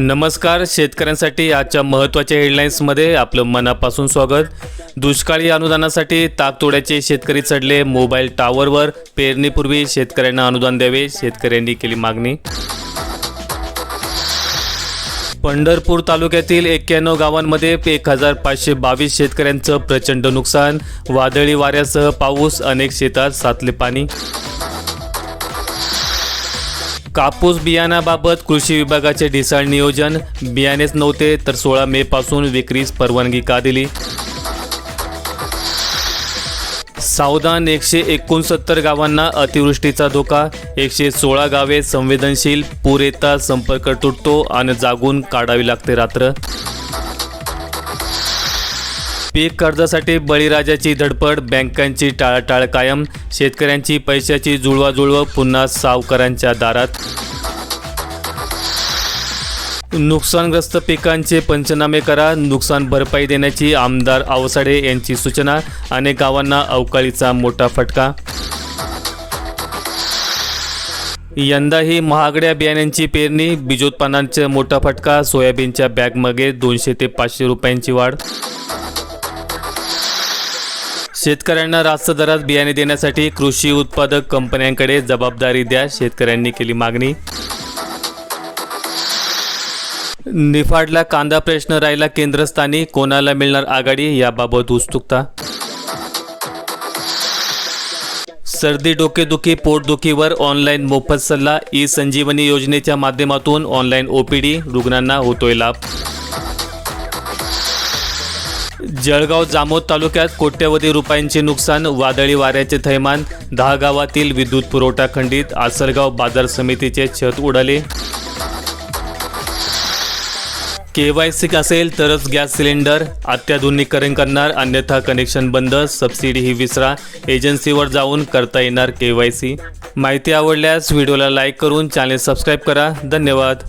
नमस्कार. शेतकऱ्यांसाठी आजच्या महत्त्वाच्या हेडलाईन्समध्ये आपलं मनापासून स्वागत. दुष्काळी अनुदानासाठी ताकतोड्याचे शेतकरी चढले मोबाईल टॉवरवर पेरणीपूर्वी शेतकऱ्यांना अनुदान द्यावे शेतकऱ्यांनी केली मागणी. पंढरपूर तालुक्यातील एक्क्याण्णव गावांमध्ये एक हजार पाचशे बावीस शेतकऱ्यांचं प्रचंड नुकसान. वादळी वाऱ्यासह पाऊस अनेक शेतात साचले पाणी. कापूस बियाणाबाबत कृषी विभागाचे ढिसाळ नियोजन. बियाणेच नव्हते तर सोळा मे पासून विक्रीस परवानगी का दिली? सावधान एकशे एकोणसत्तर गावांना अतिवृष्टीचा धोका. एकशे सोळा गावे संवेदनशील पूर येता संपर्क तुटतो आणि जागून काढावी लागते रात्र. पीक कर्जासाठी बळीराजाची धडपड बँकांची टाळाटाळ कायम शेतकऱ्यांची पैशाची जुळवाजुळव पुन्हा सावकारांच्या दारात. नुकसानग्रस्त पिकांचे पंचनामे करा नुकसान भरपाई देण्याची आमदार आवसाडे यांची सूचना अनेक गावांना अवकाळीचा मोठा फटका. यंदाही महागड्या बियाण्यांची पेरणी बीजोत्पादनाचा मोठा फटका सोयाबीनच्या बॅगमध्ये दोनशे ते पाचशे रुपयांची वाढ. शेतकऱ्यांना रास्त दरात बियाणे देण्यासाठी कृषी उत्पादक कंपन्यांकडे जबाबदारी द्या शेतकऱ्यांनी केली मागणी. निफाडला कांदा प्रश्न राहिला केंद्रस्थानी कोणाला मिळणार आघाडी याबाबत उत्सुकता? सर्दी डोकेदुखी पोटदुखीवर ऑनलाईन मोफत सल्ला ई संजीवनी योजनेच्या माध्यमातून ऑनलाईन ओपीडी रुग्णांना होतोय लाभ. जळगाव जामोद तालुक्यात कोट्यवधी रुपयांचे नुकसान वादळी वाऱ्याचे थैमान दहा गावातील विद्युत पुरवठा खंडित आसरगाव बाजार समितीचे छत उडाले. केवायसी असेल तरच गॅस सिलेंडर अत्याधुनिकीकरण करणार अन्यथा कनेक्शन बंद सबसिडी ही विसरा एजन्सीवर जाऊन करता येणार केवायसी. माहिती आवडल्यास व्हिडिओला लाईक करून चॅनेल सबस्क्राईब करा. धन्यवाद.